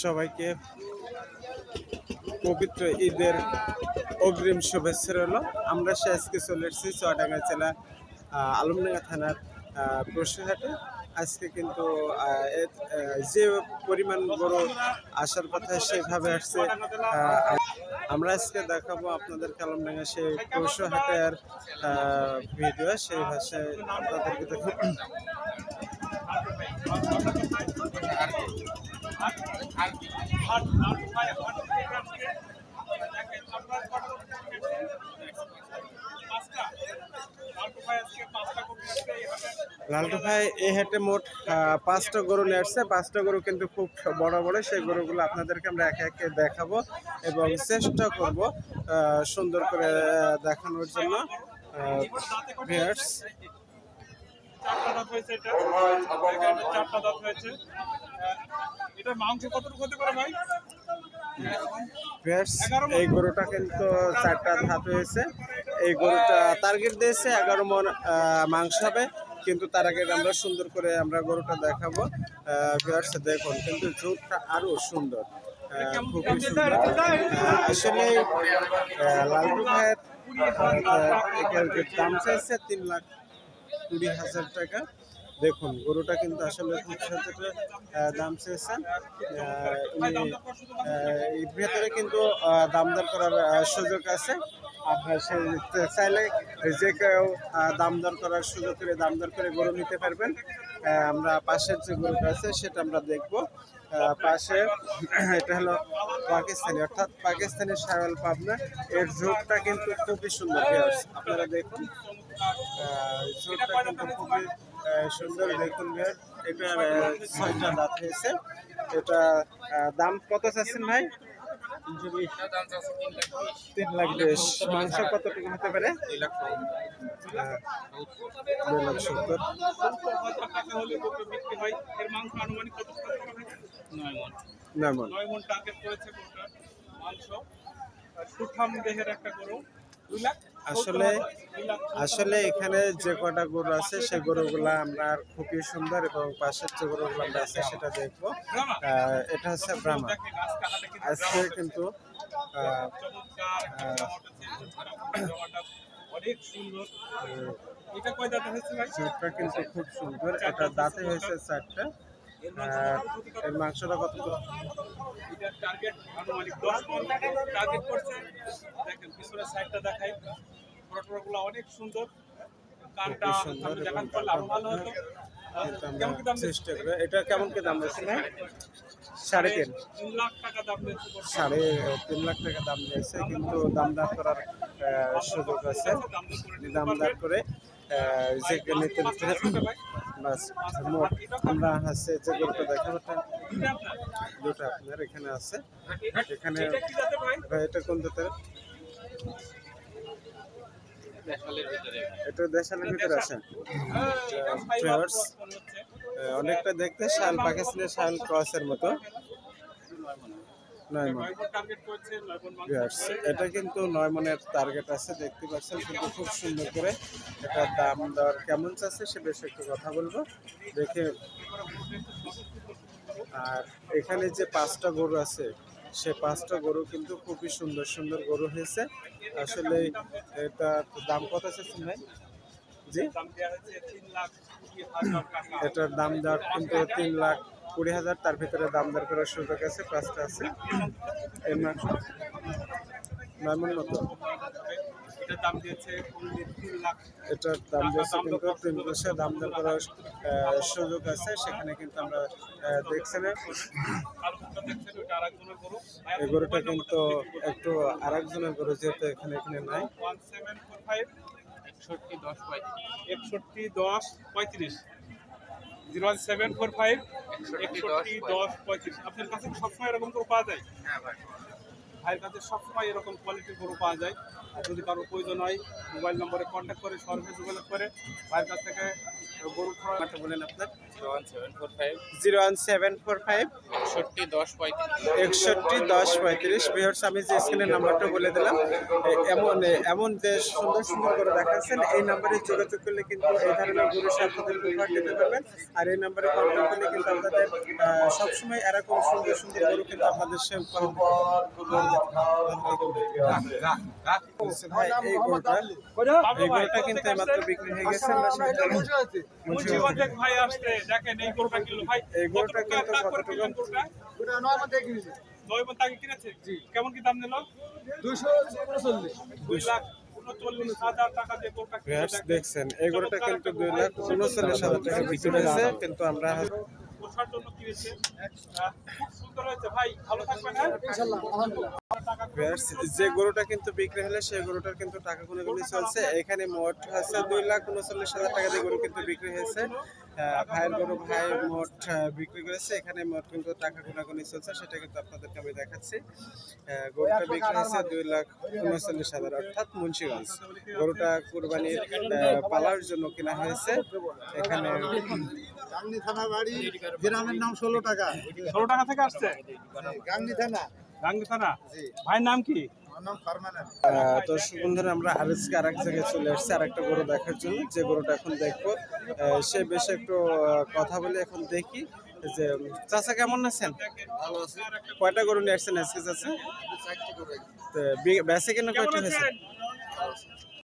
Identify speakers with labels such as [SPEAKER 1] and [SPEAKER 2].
[SPEAKER 1] সবাইকে পবিত্র ঈদের অগ্রিম শুভেচ্ছা রইল। আমরা সে আজকে চলে এসেছি চুয়াডাঙ্গা জেলা আলমডাঙ্গা থানার আহ, আজকে কিন্তু যে পরিমাণ গরু আসার কথা সেভাবে আসছে আমরা আজকে দেখাবো আপনাদের কালমডাঙ্গা সেই পশু হাটের ভিডিও সেই ভাষায় আপনাদেরকে দেখাবো। লালটু ভাই এই হাটে মোট পাঁচটা গরু আসছে। পাঁচটা গরু কিন্তু খুব বড় বড়। সেই গরুগুলো আপনাদেরকে আমরা একে একে দেখাবো এবং চেষ্টা করব সুন্দর করে দেখানোর জন্য।
[SPEAKER 2] চারটা দাঁত হয়েছে এটা। চারটা দাঁত হয়েছে। এটা মাংস কতটুকু হতে পারে ভাই?
[SPEAKER 1] ভিউয়ার্স এই গরুটা কিন্তু চারটা ধাত হয়েছে। এই গরুটা টার্গেট দিয়েছে এগারো মন মাংস হবে। কিন্তু তার আগে আমরা সুন্দর করে আমরা গরুটা দেখাবো। ভিউয়ার্স দেখুন কিন্তু ঝোঁকটা আরও সুন্দর। খুবই সুন্দর। আসলে লালটু ভাইয়ের দাম চাইছে তিন লাখ কুড়ি হাজার টাকা। দেখুন, গরুটা কিন্তু আসলে দাম চেয়েছেন। ভেতরে কিন্তু দামদর করার সুযোগ আছে। আপনার চাইলে যে কেউ দামদর করার সুযোগ করে দামদর করে গরু নিতে পারবেন। আমরা পাশের যে গরুটা আছে, সেটা আমরা দেখব। পাশে, এটা হলো পাকিস্তানি, অর্থাৎ পাকিস্তানি সায়াল পাবনা। এর ঝোঁকটা কিন্তু খুবই সুন্দর। আপনারা দেখুন। ঝোঁকটা কিন্তু খুবই সুন্দর দেখুন viewers। এটার ছয়টা দাঁত হয়েছে। এটা দাম কত চাচ্ছেন ভাই? তিন লাখ বিশ। মাংস কতটুকু হতে পারে? দুই লাখ সত্তর।
[SPEAKER 2] নয় মন। নয় মন। টার্গেট করেছে মাংস। সুঠাম দেহের একটা গরু। দুই লাখ
[SPEAKER 1] আসলে আসলে এখানে যে কটা গরু আছে সে গরুগুলা আমরা খুবই সুন্দর এবং পাশের যে গরুগুলো আমরা আছে সেটা দেখব। এটা হচ্ছে ব্রাহ্মা।
[SPEAKER 2] দেখেন আজকে কিন্তু অনেক সুন্দর এটা কয় দাঁত হয়েছে ভাই?
[SPEAKER 1] কিন্তু খুব সুন্দর। এটা দাঁতে হয়েছে চারটা। এর মাংসটা কত
[SPEAKER 2] টার্গেট আনুমানিক দশ মন টার্গেট করছে। দেখেন পিছনের সাইডটা দেখাই। অনেক সুন্দর। কানটা দেখান করলে আরও ভালো হতো। দাম
[SPEAKER 1] এটা কেমন কি দাম না সাড়ে তিন।
[SPEAKER 2] দাম
[SPEAKER 1] সাড়ে তিন লাখ টাকা দাম দিয়েছে কিন্তু দামদার করার সুযোগ আছে।
[SPEAKER 2] দাম দিয়ে করে
[SPEAKER 1] যে নিতে বাস আমরা হচ্ছে যে গরুটা দেখাবো? দুটো আপনার এখানে আছে। এখানে
[SPEAKER 2] এটা
[SPEAKER 1] কোন জাতের? এটা দেশালের ভিতরে আছে। অনেকটা দেখতে শাল, পাকিস্তানের শাল ক্রসের মতো নয় মন
[SPEAKER 2] নয় মণ টার্গেট করেছে, নয় মণ
[SPEAKER 1] Viewers, এটা কিন্তু নয় মনের টার্গেট আছে দেখতে পাচ্ছেন কিন্তু খুব সুন্দর করে এটা দাম দর কেমন চাচ্ছে সে বিষয়ে একটু কথা বলব। দেখে আর এখানে যে পাঁচটা গরু আছে সে পাঁচটা গরু কিন্তু খুবই সুন্দর সুন্দর গরু হয়েছে। আসলে এটা দাম কত চাচ্ছেন ভাই জি? এটার দাম দর কিন্তু তিন লাখ কুড়ি হাজার তার ভিতরে দাম দর করার সুযোগ আছে পাঁচটা আছে। মাংস নয় মতো
[SPEAKER 2] এটার দাম দিয়েছে
[SPEAKER 1] কিন্তু তিন বছর দাম দর করার সুযোগ আছে সেখানে কিন্তু আমরা দেখছি না।
[SPEAKER 2] আর
[SPEAKER 1] এই গরুটা কিন্তু একটু আরেকজনের গরু যেহেতু এখানে এখানে নাই।
[SPEAKER 2] একষট্টি দশ পঁয়ত্রিশ। একষট্টি দশ পঁয়ত্রিশ। Zero one seven four five একষট্টি দশ পঁয়ত্রিশ। আপনার কাছে সবসময় এরকম করে পাওয়া যায়? ভাইয়ের কাছে সবসময় এরকম কোয়ালিটির গরু পাওয়া যায়। আর যদি কারও প্রয়োজন হয় মোবাইল নম্বরে কন্ট্যাক্ট করে সর্ভে যোগাযোগ করে ভাইয়ের কাছ থেকে
[SPEAKER 1] গরু খাওয়াটা বলেন আপনার
[SPEAKER 3] one seven four five
[SPEAKER 1] zero one seven four five.
[SPEAKER 3] একষট্টি দশ পঁয়ত্রিশ।
[SPEAKER 1] একষট্টি দশ পঁয়ত্রিশ আমি যে স্ক্রিনের নাম্বারটা বলে দিলাম এমন এমন যে সুন্দর সুন্দর করে দেখাচ্ছেন এই নাম্বারে যোগাযোগ করলে কিন্তু এই ধরনের গরু আপনাদের উপহার দিতে পারবেন। আর এই নাম্বারে কন্ট্যাক্ট করলে কিন্তু আপনাদের সবসময় এরকম সুন্দর সুন্দর গরু কিন্তু আপনাদের সে উপহার ভাই
[SPEAKER 2] আসছে কিনলো কিনেছে কেমন কি দাম নিল দুই লাখ।
[SPEAKER 1] দেখছেন এই গরুটা কিন্তু দুই লাখ উনচল্লিশ হাজার টাকা বিক্রি হয়েছে কিন্তু আমরা
[SPEAKER 2] জন্য কিনেছে খুব সুন্দর হয়েছে ভাই ভালো থাকবেন
[SPEAKER 1] যে গরুটা কিন্তু বিক্রি হলে সেই গরুটার কিন্তু টাকা গুনে গুনে চলছে। এখানে মোট হচ্ছে দুই লাখ উনচল্লিশ হাজার টাকা দিয়ে গরু কিন্তু বিক্রি হয়েছে। ভাইয়ের গরু ভাই মোট বিক্রি করেছে। এখানে মোট কিন্তু টাকা গুনাগুনি চলছে সেটা কিন্তু আপনাদেরকে আমি দেখাচ্ছি। গরুটা বিক্রি হয়েছে দুই লাখ উনচল্লিশ হাজার অর্থাৎ মুন্সিগঞ্জ। গরুটা কুরবানির পালার জন্য কেনা হয়েছে। এখানে
[SPEAKER 4] গাংনি থানা বাড়ি গ্রামের নাম ষোলো টাকা।
[SPEAKER 2] ষোলো টাকা থেকে আসছে?
[SPEAKER 4] গাংনি থানা।
[SPEAKER 2] ভাইয়ের নাম কি?
[SPEAKER 1] তো বন্ধুরা আমরা আর আরেক জায়গায় চলে এসেছি আরেকটা গরু দেখার জন্য। যে গরুটা এখন দেখব সে বেশ একটু কথা বলে এখন দেখি। যে চাচা কেমন আছেন? কয়টা গরু নিয়ে আসছেন আজকে চাচা?
[SPEAKER 4] চারটি করে
[SPEAKER 1] তো বি- বেচে কেন কয়টা হয়েছে?